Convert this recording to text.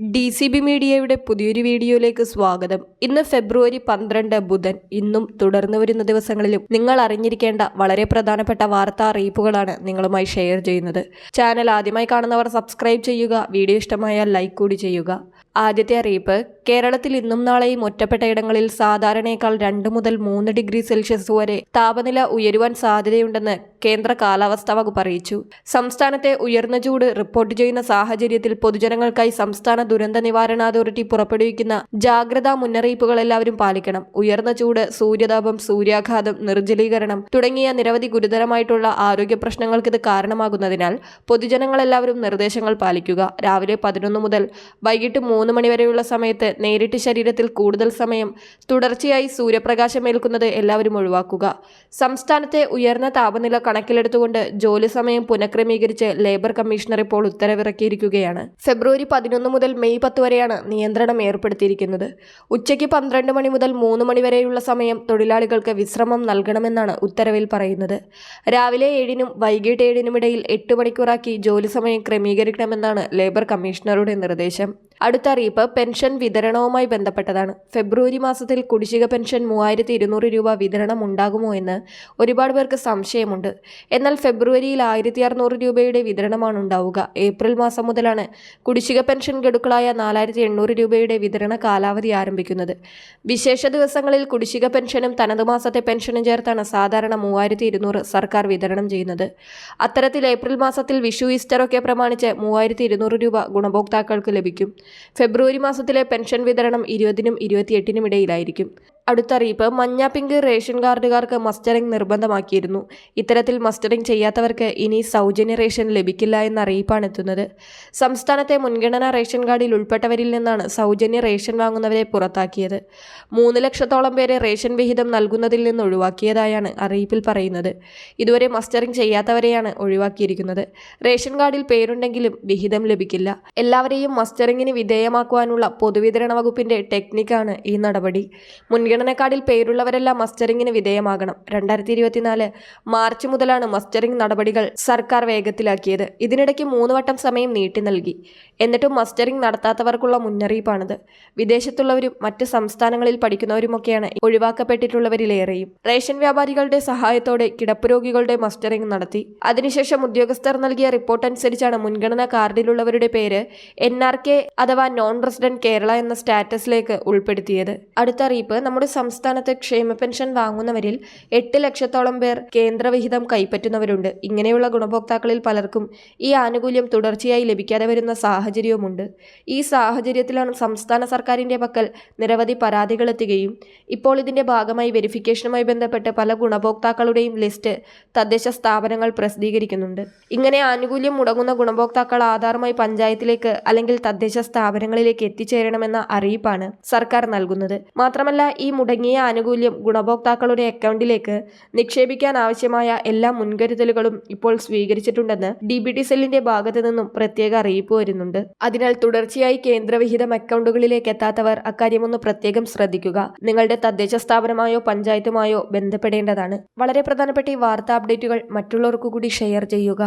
D C B മീഡിയയുടെ പുതിയൊരു വീഡിയോയിലേക്ക് സ്വാഗതം. ഇന്ന് ഫെബ്രുവരി പന്ത്രണ്ട് ബുധൻ. ഇന്നും തുടർന്നു വരുന്ന ദിവസങ്ങളിലും നിങ്ങൾ അറിഞ്ഞിരിക്കേണ്ട വളരെ പ്രധാനപ്പെട്ട വാർത്താ അറിയിപ്പുകളാണ് നിങ്ങളുമായി ഷെയർ ചെയ്യുന്നത്. ചാനൽ ആദ്യമായി കാണുന്നവർ സബ്സ്ക്രൈബ് ചെയ്യുക വീഡിയോ ഇഷ്ടമായാൽ ലൈക്ക് കൂടി ചെയ്യുക. ആദ്യത്തെ അറിയിപ്പ് കേരളത്തിൽ ഇന്നും നാളെയും ഒറ്റപ്പെട്ട ഇടങ്ങളിൽ സാധാരണയേക്കാൾ രണ്ട് മുതൽ മൂന്ന് ഡിഗ്രി സെൽഷ്യസ് വരെ താപനില ഉയരുവാൻ സാധ്യതയുണ്ടെന്ന് കേന്ദ്ര കാലാവസ്ഥാ വകുപ്പ് അറിയിച്ചു. സംസ്ഥാനത്തെ ഉയർന്ന ചൂട് റിപ്പോർട്ട് ചെയ്യുന്ന സാഹചര്യത്തിൽ പൊതുജനങ്ങൾക്കായി സംസ്ഥാന ദുരന്ത നിവാരണ അതോറിറ്റി പുറപ്പെടുവിക്കുന്ന ജാഗ്രതാ മുന്നറിയിപ്പുകൾ എല്ലാവരും പാലിക്കണം. ഉയർന്ന ചൂട് സൂര്യതാപം സൂര്യാഘാതം നിർജലീകരണം തുടങ്ങിയ നിരവധി ഗുരുതരമായിട്ടുള്ള ആരോഗ്യ പ്രശ്നങ്ങൾക്ക് ഇത് കാരണമാകുന്നതിനാൽ പൊതുജനങ്ങളെല്ലാവരും നിർദ്ദേശങ്ങൾ പാലിക്കുക. രാവിലെ പതിനൊന്ന് മുതൽ വൈകിട്ട് മൂന്ന് മണിവരെയുള്ള സമയത്ത് നേരിട്ട് ശരീരത്തിൽ കൂടുതൽ സമയം തുടർച്ചയായി സൂര്യപ്രകാശമേൽക്കുന്നത് എല്ലാവരും ഒഴിവാക്കുക. സംസ്ഥാനത്തെ ഉയർന്ന താപനില കണക്കിലെടുത്തുകൊണ്ട് ജോലി സമയം പുനഃക്രമീകരിച്ച് ലേബർ കമ്മീഷണർ ഇപ്പോൾ ഉത്തരവിറക്കിയിരിക്കുകയാണ്. ഫെബ്രുവരി പതിനൊന്ന് മുതൽ മെയ് പത്ത് വരെയാണ് നിയന്ത്രണം ഏർപ്പെടുത്തിയിരിക്കുന്നത്. ഉച്ചയ്ക്ക് പന്ത്രണ്ട് മണി മുതൽ മൂന്ന് മണി വരെയുള്ള സമയം തൊഴിലാളികൾക്ക് വിശ്രമം നൽകണമെന്നാണ് ഉത്തരവിൽ പറയുന്നത്. രാവിലെ ഏഴിനും വൈകിട്ട് ഏഴിനും ഇടയിൽ എട്ട് മണിക്കൂറാക്കി ജോലി സമയം ക്രമീകരിക്കണമെന്നാണ് ലേബർ കമ്മീഷണറുടെ നിർദ്ദേശം. അടുത്ത അറിയിപ്പ് പെൻഷൻ വിതരണവുമായി ബന്ധപ്പെട്ടതാണ്. ഫെബ്രുവരി മാസത്തിൽ കുടിശ്ശിക പെൻഷൻ മൂവായിരത്തി ഇരുന്നൂറ് രൂപ വിതരണം ഉണ്ടാകുമോ എന്ന് ഒരുപാട് പേർക്ക് സംശയമുണ്ട്. എന്നാൽ ഫെബ്രുവരിയിൽ ആയിരത്തി അറുന്നൂറ് രൂപയുടെ വിതരണമാണ് ഉണ്ടാവുക. ഏപ്രിൽ മാസം മുതലാണ് കുടിശ്ശിക പെൻഷൻ ഗഡുക്കളായ നാലായിരത്തി എണ്ണൂറ് രൂപയുടെ വിതരണ കാലാവധി ആരംഭിക്കുന്നത്. വിശേഷ ദിവസങ്ങളിൽ കുടിശ്ശിക പെൻഷനും തനത് മാസത്തെ പെൻഷനും ചേർത്താണ് സാധാരണ മൂവായിരത്തി ഇരുന്നൂറ് സർക്കാർ വിതരണം ചെയ്യുന്നത്. അത്തരത്തിൽ ഏപ്രിൽ മാസത്തിൽ വിഷു ഈസ്റ്ററൊക്കെ പ്രമാണിച്ച് മൂവായിരത്തി ഇരുന്നൂറ് രൂപ ഗുണഭോക്താക്കൾക്ക് ലഭിക്കും. ഫെബ്രുവരി മാസത്തിലെ പെൻഷൻ വിതരണം ഇരുപതിനും ഇരുപത്തിയെട്ടിനും ഇടയിലായിരിക്കും. അടുത്ത അറിയിപ്പ് മഞ്ഞ പിങ്ക് റേഷൻ കാർഡുകാർക്ക് മസ്റ്ററിംഗ് നിർബന്ധമാക്കിയിരുന്നു. ഇത്തരത്തിൽ മസ്റ്ററിംഗ് ചെയ്യാത്തവർക്ക് ഇനി സൗജന്യ റേഷൻ ലഭിക്കില്ല എന്ന അറിയിപ്പാണ് എത്തുന്നത്. സംസ്ഥാനത്തെ മുൻഗണനാ റേഷൻ കാർഡിൽ ഉൾപ്പെട്ടവരിൽ നിന്നാണ് സൗജന്യ റേഷൻ വാങ്ങുന്നവരെ പുറത്താക്കിയത്. മൂന്ന് ലക്ഷത്തോളം പേരെ റേഷൻ വിഹിതം നൽകുന്നതിൽ നിന്ന് ഒഴിവാക്കിയതായാണ് അറിയിപ്പിൽ പറയുന്നത്. ഇതുവരെ മസ്റ്ററിംഗ് ചെയ്യാത്തവരെയാണ് ഒഴിവാക്കിയിരിക്കുന്നത്. റേഷൻ കാർഡിൽ പേരുണ്ടെങ്കിലും വിഹിതം ലഭിക്കില്ല. എല്ലാവരെയും മസ്റ്ററിംഗിന് വിധേയമാക്കുവാനുള്ള പൊതുവിതരണ വകുപ്പിന്റെ ടെക്നിക്കാണ് ഈ നടപടി. മുൻഗണന കാർഡിൽ പേരുള്ളവരെല്ലാം മസ്റ്ററിംഗിന് വിധേയമാകണം. രണ്ടായിരത്തി ഇരുപത്തിനാല് മാർച്ച് മുതലാണ് മസ്റ്ററിംഗ് നടപടികൾ സർക്കാർ വേഗത്തിലാക്കിയത്. ഇതിനിടയ്ക്ക് മൂന്ന് വട്ടം സമയം നീട്ടി നൽകി. എന്നിട്ടും മസ്റ്ററിംഗ് നടത്താത്തവർക്കുള്ള മുന്നറിയിപ്പാണിത്. വിദേശത്തുള്ളവരും മറ്റ് സംസ്ഥാനങ്ങളിൽ പഠിക്കുന്നവരുമൊക്കെയാണ് ഒഴിവാക്കപ്പെട്ടിട്ടുള്ളവരിലേറെയും. റേഷൻ വ്യാപാരികളുടെ സഹായത്തോടെ കിടപ്പ് രോഗികളുടെ മസ്റ്ററിംഗ് നടത്തി. അതിനുശേഷം ഉദ്യോഗസ്ഥർ നൽകിയ റിപ്പോർട്ട് അനുസരിച്ചാണ് മുൻഗണനാ കാർഡിലുള്ളവരുടെ പേര് എൻ ആർ കെ അഥവാ നോൺ റെസിഡന്റ് കേരള എന്ന സ്റ്റാറ്റസിലേക്ക് ഉൾപ്പെടുത്തിയത്. അടുത്ത അറിയിപ്പ് നമ്മുടെ സംസ്ഥാനത്ത് ക്ഷേമ പെൻഷൻ വാങ്ങുന്നവരിൽ എട്ട് ലക്ഷത്തോളം പേർ കേന്ദ്രവിഹിതം കൈപ്പറ്റുന്നവരുണ്ട്. ഇങ്ങനെയുള്ള ഗുണഭോക്താക്കളിൽ പലർക്കും ഈ ആനുകൂല്യം തുടർച്ചയായി ലഭിക്കാതെ വരുന്ന സാഹചര്യവുമുണ്ട്. ഈ സാഹചര്യത്തിലാണ് സംസ്ഥാന സർക്കാരിന്റെ പക്കൽ നിരവധി പരാതികൾ എത്തുകയും ഇപ്പോൾ ഇതിന്റെ ഭാഗമായി വെരിഫിക്കേഷനുമായി ബന്ധപ്പെട്ട് പല ഗുണഭോക്താക്കളുടെയും ലിസ്റ്റ് തദ്ദേശ സ്ഥാപനങ്ങൾ പ്രസിദ്ധീകരിക്കുന്നുണ്ട്. ഇങ്ങനെ ആനുകൂല്യം മുടങ്ങുന്ന ഗുണഭോക്താക്കൾ ആധാറുമായി പഞ്ചായത്തിലേക്ക് അല്ലെങ്കിൽ തദ്ദേശ സ്ഥാപനങ്ങളിലേക്ക് എത്തിച്ചേരണമെന്ന അറിയിപ്പാണ് സർക്കാർ നൽകുന്നത്. മാത്രമല്ല ഈ മുടങ്ങിയ ആനുകൂല്യം ഗുണഭോക്താക്കളുടെ അക്കൗണ്ടിലേക്ക് നിക്ഷേപിക്കാൻ ആവശ്യമായ എല്ലാ മുൻകരുതലുകളും ഇപ്പോൾ സ്വീകരിച്ചിട്ടുണ്ടെന്ന് ഡി ബി ടി സെല്ലിന്റെ ഭാഗത്തു നിന്നും പ്രത്യേക അറിയിപ്പ് വരുന്നുണ്ട്. അതിനാൽ തുടർച്ചയായി കേന്ദ്രവിഹിതം അക്കൗണ്ടുകളിലേക്ക് എത്താത്തവർ അക്കാര്യമൊന്ന് പ്രത്യേകം ശ്രദ്ധിക്കുക. നിങ്ങളുടെ തദ്ദേശ സ്ഥാപനമായോ പഞ്ചായത്തുമായോ ബന്ധപ്പെടേണ്ടതാണ്. വളരെ പ്രധാനപ്പെട്ട ഈ വാർത്താ അപ്ഡേറ്റുകൾ മറ്റുള്ളവർക്കു കൂടി ഷെയർ ചെയ്യുക.